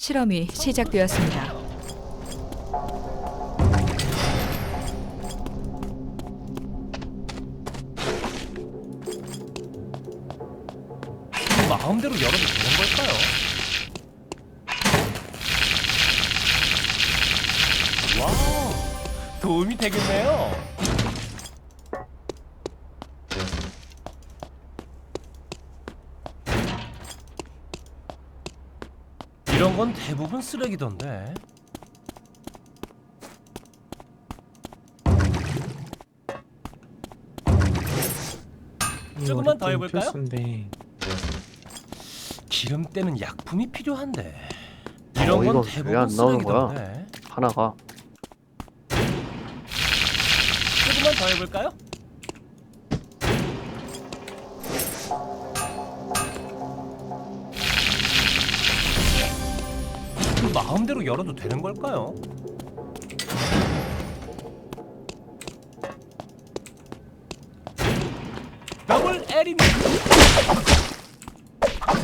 실험이 시작되었습니다. 마음대로 열어도 되는 걸까요? 와우, 도움이 되겠네요. 이런 건 대부분 쓰레기던데. 조금만 더 해볼까요? 필수인데. 기름 때는 약품이 필요한데. 어, 이런 이거 건 왜안 대부분 나오는 거야? 쓰레기던데. 하나가 조금만 더 해볼까요? 마음대로 열어도 되는 걸까요? 더블 에리미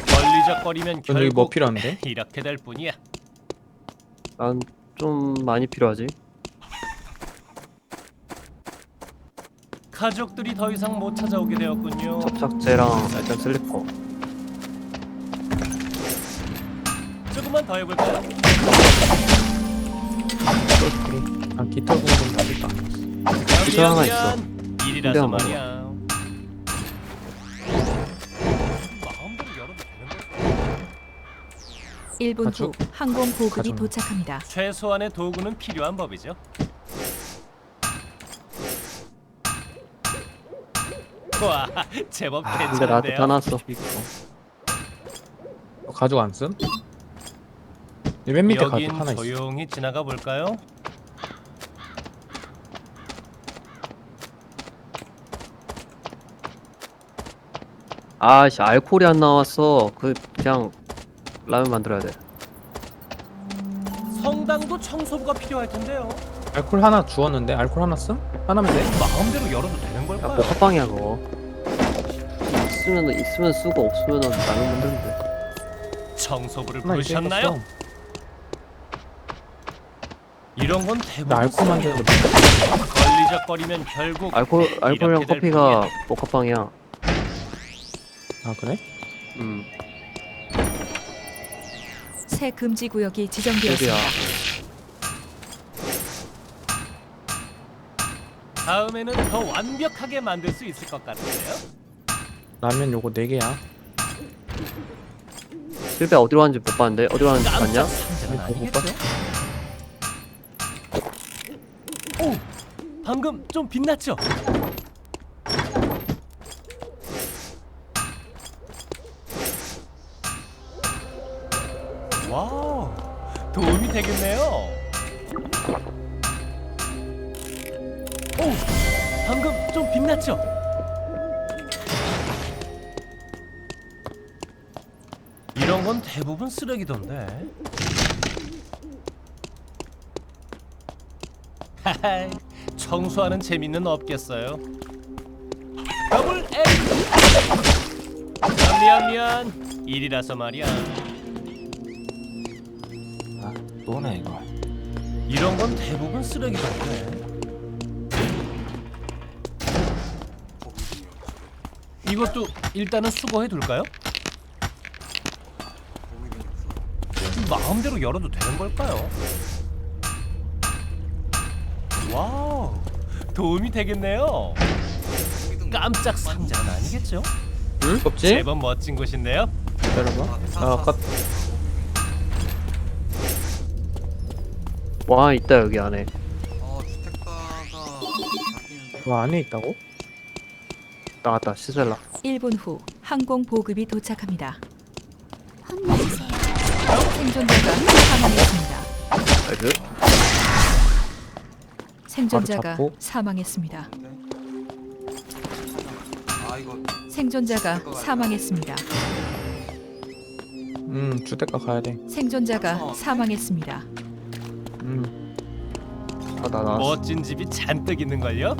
걸리적거리면 근데 여기 뭐 결국 필요한데? 이렇게 될 뿐이야. 난 좀 많이 필요하지. 가족들이 더 이상 못 찾아오게 되었군요. 접착제랑 일단 슬리퍼. 조금만 더 해볼까요? 아 깃털 공좀 받을까? 기술 하나 있어. 일이라서 근데 말이야. 마음대로 열어도 되는 거. 1분 후 가져- 항공 보급이. 도착합니다. 최소한의 도구는 필요한 법이죠. 와, 제법 아, 근데 나한테 괜찮은데요. 다 나왔어. 어, 가죽 안 쓴? 이맨 밑에 여긴 가죽 하나 있어. 조용히 지나가 볼까요? 아씨 알코올이 안 나왔어. 그 그냥 라면 만들어야 돼. 성당도 청소부가 필요할 텐데요. 알콜 하나 주웠는데 알콜 하나 쓴? 하나면 돼? 마음대로 열어도 되는 야 걸까요? 뭐 합방이야 그거. 있으면 있으면 쓰고 없으면 라면 돼. 청소부를 하나 이제 부르셨나요? 떴어. 이런 건 대부분 나 알콜 만드는데 걸리적거리면 결국 알코올 알코올이랑 이렇게 될 커피가 복합방이야. 아 그래? 음. 새 금지 구역이. 지정되었습니다. 다음에는 더 완벽하게 만들 수 있을 것 같은데요. 라면 요거 4개야 실베 어디로 갔는지 못 봤는데 어디로 깜짝 봤냐? 상자는 아니겠죠? 오, 방금 좀 빛났죠? 와우, 도움이 되겠네요. 오, 방금 좀 빛났죠? 이런 건 대부분 쓰레기던데. 하하, 청소하는 재미는 없겠어요. 더블 A. 미안 미안 미안. 일이라서 말이야. 아 또네 이거 이런 건 대부분 쓰레기던데. 이것도 일단은 수거해 둘까요? 마음대로 열어도 되는 걸까요? 와우, 도움이 되겠네요. 깜짝 상자는 아니겠죠? 응? 껍질? 제법 멋진 곳인데요. 기다려봐 아 아까 와 있다 여기 안에. 어 주택가가 그 안에 있다고? 나갔다 시셀라. 1분 후 항공 보급이 도착합니다. 생존자가 사망했습니다. 나이스. 생존자가 잡고. 사망했습니다. 아 이거 생존자가 사망했습니다. 음 주택가 가야 생존자가 사망했습니다. 돼음 아나 나. 멋진 집이 잔뜩 있는 걸요.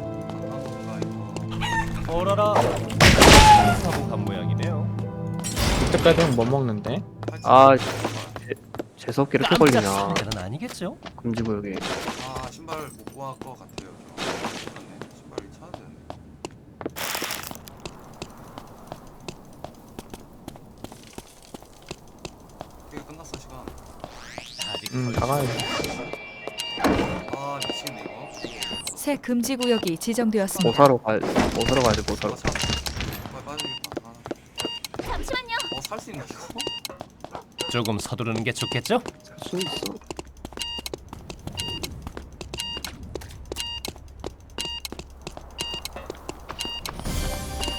관광부가 이거 어라라 사고 간 모양이네요. 이때까지는 못 먹는데. 아, 재수없게 이렇게 걸리냐. 상대는 아니겠죠? 금지구역에. 아 신발 못 구할 것 같아요. 저. 그렇네. 신발이 찾아야 되네. 이게 끝났어 시간. 아직 음, 덜 나가야 돼. 아 미치겠네 이거. 새 금지 구역이 지정되었습니다. 모사로 가, 모사로 가야 돼, 모사로. 아, 차. 빨리. 아. 잠시만요. 어살 수 있나 이거? 조금 서두르는 게 좋겠죠? 수 있어.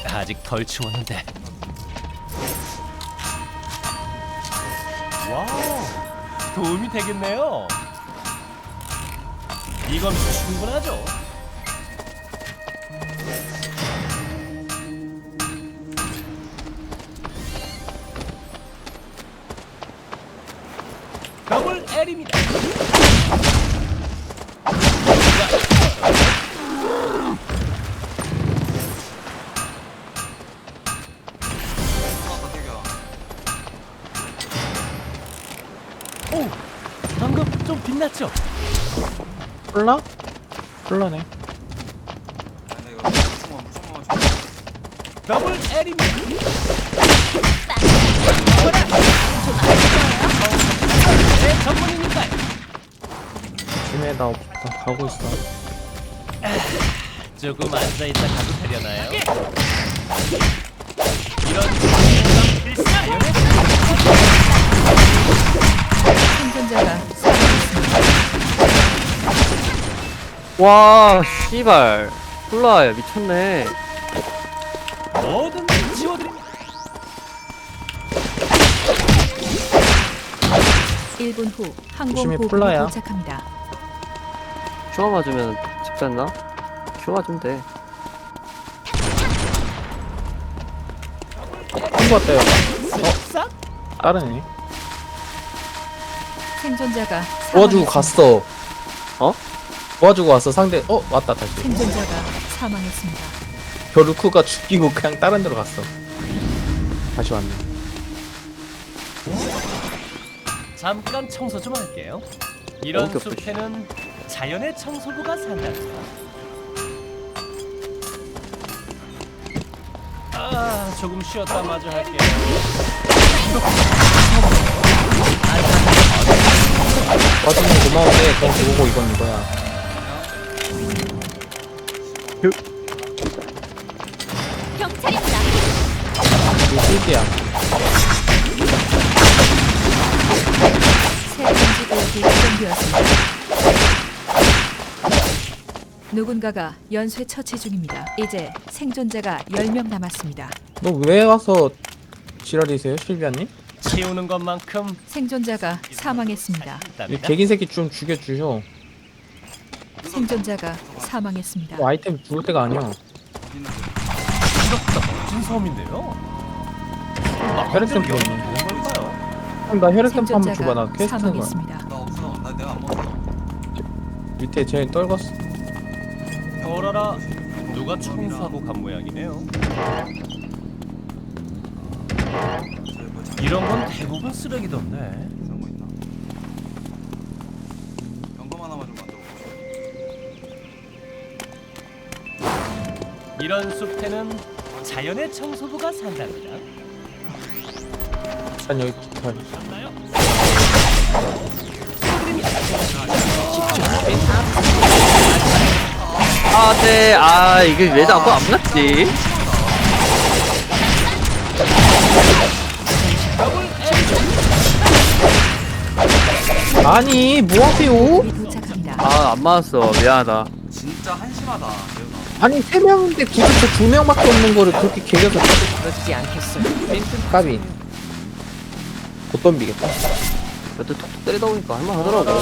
아직 덜 치웠는데. 와우, 도움이 되겠네요. 이건 충분하죠. 빛났죠? 콜라? 콜라네. 아니 이거 더블. 내 전문이니까요. 심해 나 없다. 가고 있어. 조금 앉아있다 가도 되려나요? 이런 필사연의 생존자가. 와, 씨발. 콜라야, 미쳤네. 뭐든지 지워드립니다. 1분 후 항공 조심히 보급이 폴라야. 도착합니다. 큐어 맞으면 않나? 큐어 맞으면 돼. 한거 같아요. 싹 다르네. 생존자가 도와주고 사망했습니다. 갔어. 어? 도와주고 왔어. 상대. 어 왔다 다시. 생존자가 사망했습니다. 벼루크가 죽이고 그냥 다른 데로 갔어. 다시 왔네. 잠깐 청소 좀 할게요. 이런 씨. 숲에는 자연의 청소부가 산답니다. 아, 조금 쉬었다 마저 할게요. 와주면 고마운데 그냥 보고 이건 이거야. 경찰입니다. 이거 실기야. 새 금지 구역이 지정되었습니다. 누군가가 연쇄 처치 중입니다. 이제 생존자가 10명 남았습니다. 너 왜 와서 지랄이세요, 실비아님? 치우는 것만큼 생존자가 사망했습니다. 이 있답니다. 개긴 새끼 좀 죽여주셔. 생존자가 사망했습니다. 뭐 아이템 죽을 때가 아니야. 생각보다 멋진 섬인데요. 혈액샘 여기 보이네. 그럼 나 혈액템 한번 줘봐. 나 생존자가 퀘스트 가 사망했습니다. 나 없어. 나 내가 안 먹어. 밑에 제일 떨궜어. 어라라, 누가 청소하고 간 모양이네요. 저뭐 장기 이런 건 대부분 쓰레기던데. 이상한 거 있나? 연금 하나만 좀 만들어 보자. 이런 숲에는 자연의 청소부가 산답니다. 난 여기 깃털. 맞나요? 아, 네. 아, 이게 왜 자꾸 안 맞지? 아니 뭐하세요? 보급이 도착합니다. 아, 안 맞았어. 미안하다. 진짜 한심하다. 아니 세 명인데 굳이 저두 명밖에 없는 거를 그렇게 개겨서 그러지 않겠어요. 까비. 못 덤비겠다. 그래도 톡톡 때리다 보니까 할만하더라고.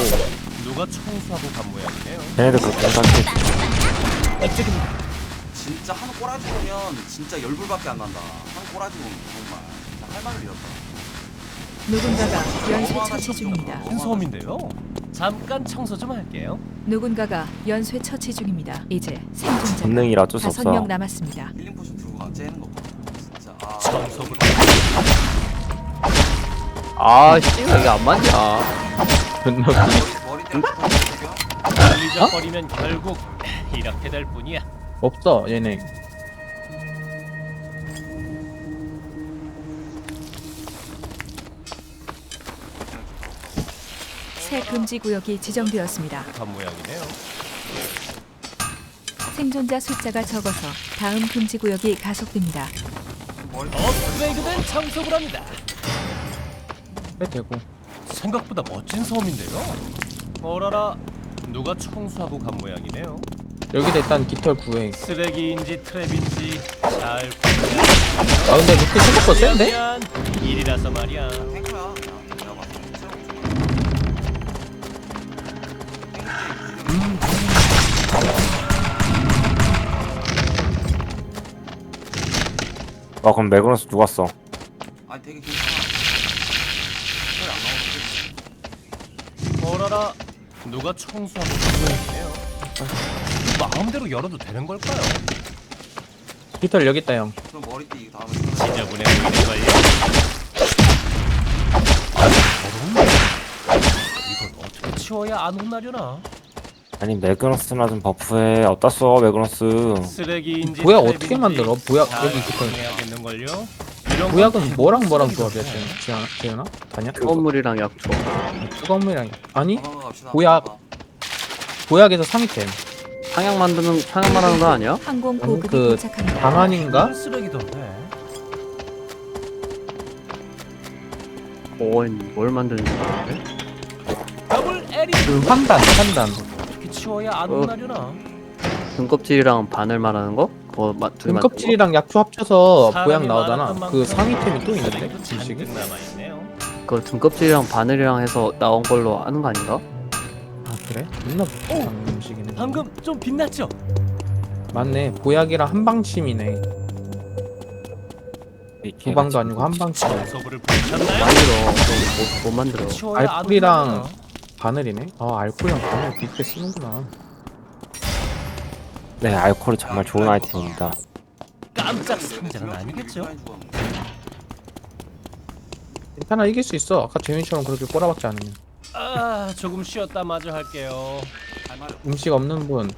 누가 청소하고 간 모양이네요. 얘네들 그렇게 생각해. 진짜 한 꼬라지 보면 진짜 열불밖에 안 난다. 한 꼬라지 보면 정말 진짜 할 말을 잃었다. 누군가가 연쇄 처치 중입니다. 큰 섬인데요. 잠깐 청소 좀 할게요. 누군가가 연쇄 처치 중입니다. 이제 생존자가 본능이라 어쩔 수 다섯 없어. 명 남았습니다. 힐링 포션 들고 가 째는 거 봐. 진짜 아. 청소부터 아씨 이게 안 맞냐 존나. 머리 머리 죽여? 잊어버리면 결국 이렇게 될 뿐이야. 없어 얘네 새 금지 구역이 지정되었습니다. 간 모양이네요. 생존자 숫자가 적어서 다음 금지 구역이 가속됩니다. 업그레이드된 장소를 합니다. 왜 되고 생각보다 멋진 섬인데요. 어라라, 누가 청소하고 간 모양이네요. 여기다 일단 깃털 구해 쓰레기인지 트랩인지 잘 아 근데 루크 생각보다 센데? 미안 일이라서 말이야. 탱크야 아 그럼 매그너스 누가 써? 아니 되게 괜찮아 소리 안 나오는데 어라라, 누가 청소하고 간 모양이네요. 마음대로 열어도 되는 걸까요? 깃털 여기 있다 형 그럼 머리띠 이거 다음에 지저분해 보이는걸요? 이걸 어떻게 치워야 안 혼나려나? 아니 매그너스나 좀 버프해 어디다 써 매그너스 쓰레기인지 보약 어떻게 만들어? 보약 잘 여기? 이런 보약은 건 뭐랑 뭐랑. 조합이야? 지연아? 지연아? 아니야? 건물이랑 약초 뜨거운 물이랑 아니? 갑시다 보약. 보약에서 상위템 상향 만드는 상향 말하는 거 아니야? 항공 음, 그 도착합니다. 방안인가? 쓰레기던데. 어뭘 만드는지 모르겠네 더블 에리 그 환단 환단 치워야 안 어. 혼나려나? 등껍질이랑 바늘 말하는 거? 그거 마, 등껍질이랑 약초 합쳐서 보약 나오잖아 그 상위템이 또 있는데 남아있네요. 그거 등껍질이랑 바늘이랑 해서 나온 걸로 하는 거 아닌가? 아 그래? 존나 음식이네 방금 좀 빛났죠? 맞네 보약이랑 한방침이네 두 방도 아니고 한방침? 만들어 그거 못, 못 만들어 치워야 안 알코올이랑 혼나려나? 바늘이네? 아 알코올이랑 바늘 비슷하게 쓰는구나 네 알코올이 정말 좋은 아이템입니다 깜짝 상자는 아니겠죠? 괜찮아 이길 수 있어 아까 재민처럼 그렇게 꼬라박지 않으면 아 조금 쉬었다 마저 할게요. 음식 없는 분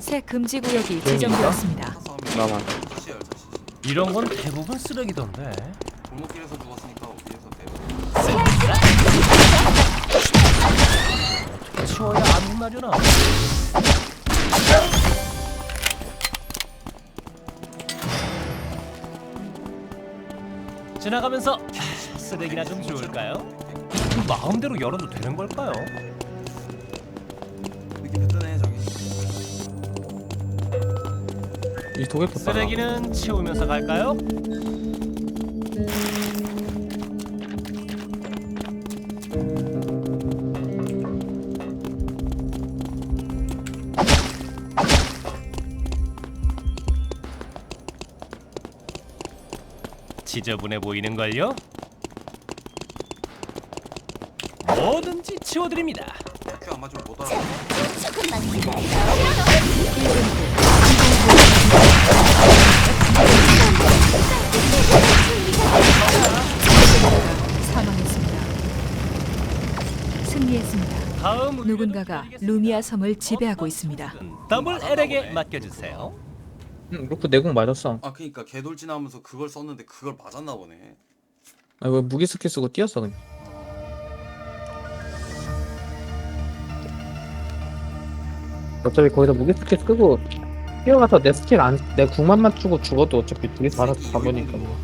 새 금지 구역이 지정되었습니다. 나만. 6시 16시 이런 건 대부분 쓰레기던데. 골목길에서 죽었으니까 어 치워야 안 혼나려나? 지나가면서 쓰레기나 좀 주울까요? 마음대로 열어도 되는 걸까요? 이 쓰레기는 치우면서 갈까요? 지저분해 보이는걸요? 뭐든지 치워드립니다. 학교 안 맞으면 못 알아 조금만 기다려. 사망했습니다. 승리했습니다. 다음 누군가가 루미아 섬을 지배하고 있습니다. 더블 L에게 맡겨주세요. 응 루크 내공 맞았어 아 그니까 개돌진하면서 그걸 썼는데 그걸 맞았나 보네 아 왜 무기 스킬 쓰고 뛰었어 그냥 어차피 거기다 무기 스킬 쓰고 뛰어가서 내 스킬 안 내 궁만 맞추고 죽어도 어차피 둘이 다 알아서 가보니까 뭐